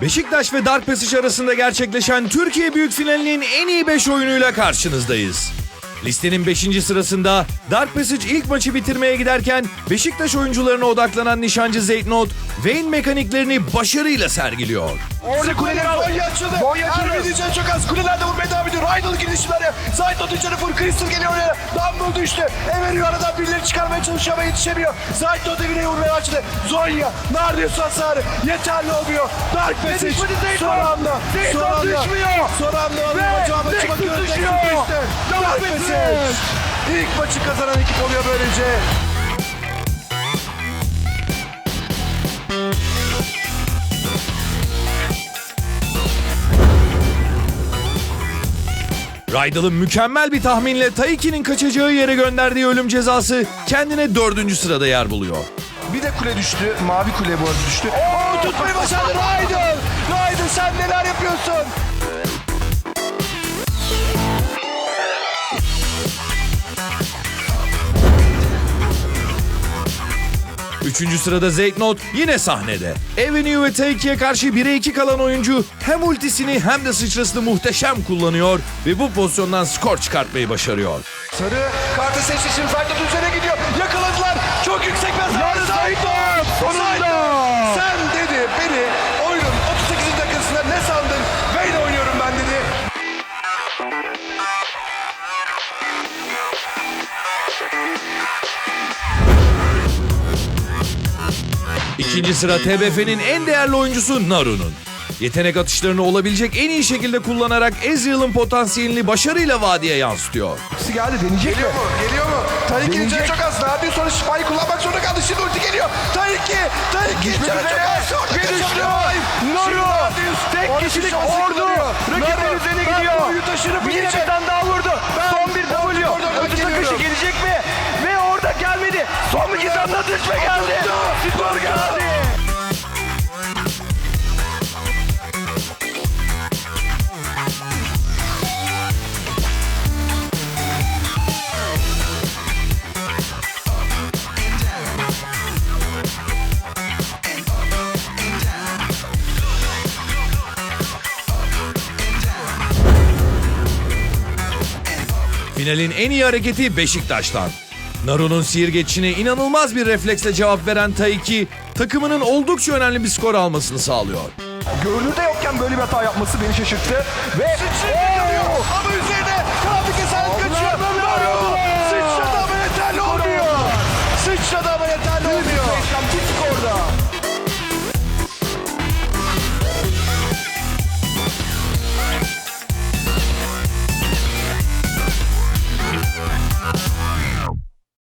Beşiktaş ve Dark Passage arasında gerçekleşen Türkiye Büyük Finali'nin en iyi 5 oyunuyla karşınızdayız. Listenin 5. sırasında Dark Passage ilk maçı bitirmeye giderken Beşiktaş oyuncularına odaklanan nişancı Zeytnot, Vayne mekaniklerini başarıyla sergiliyor. Orada kuleler al. Boy açıldı. Boy açıldı. Çok az. Kulelerde vurmaya devam ediyor. Rydal girişimleri. Zaytnot içeri vur. Crystal geliyor oraya. Dumble düştü. Emeriyor aradan birileri çıkarmaya çalışıyor ama yetişemiyor. Zaytnot evine vurmaya başladı. Zonya. Neredeyse hasarı. Yeterli olmuyor. Dark Passage. Son anda. Son anda. düşmüyor. Son anda alıyor. Nexus düşüyor. düştü. Dark. Passage. İlk maçı kazanan ekip oluyor böylece. Rydal'ın mükemmel bir tahminle Taiki'nin kaçacağı yere gönderdiği ölüm cezası kendine dördüncü sırada yer buluyor. Bir de kule düştü. Mavi kule bu arada düştü. Oo tutmayı başardı Raiden. Raiden sen neler yapıyorsun? Üçüncü sırada Zeytnot yine sahnede. Avenue ve Taiki'ye karşı 1'e 2 kalan oyuncu hem ultisini hem de sıçrasını muhteşem kullanıyor ve bu pozisyondan skor çıkartmayı başarıyor. Sarı kartı seçti şimdi Zaytnot üzerine gidiyor. Yakaladılar. İkinci sıra TBF'nin en değerli oyuncusu Naru'nun. Yetenek atışlarını olabilecek en iyi şekilde kullanarak Ezreal'ın potansiyelini başarıyla vadiye yansıtıyor. Hepsi geldi deneyecek Geliyor mu? Geliyor mu? Tayyip'in canı çok az. Nadir sonra şifayı kullanmak zorunda kaldı. Şimdi ulti geliyor. Tayyip! Tayyip canı çok az. Bir düştü. Naru. Tek kişilik ordu. Rakibin üzerine ben gidiyor. bu Oyunu taşırıp Yine bir tane daha Finalin en iyi hareketi Beşiktaş'tan. Naru'nun sihir geçişine inanılmaz bir refleksle cevap veren Taiki, takımının oldukça önemli bir skor almasını sağlıyor. Görünürde yokken böyle bir hata yapması beni şaşırttı. Ve kalıyor. Ama üzerine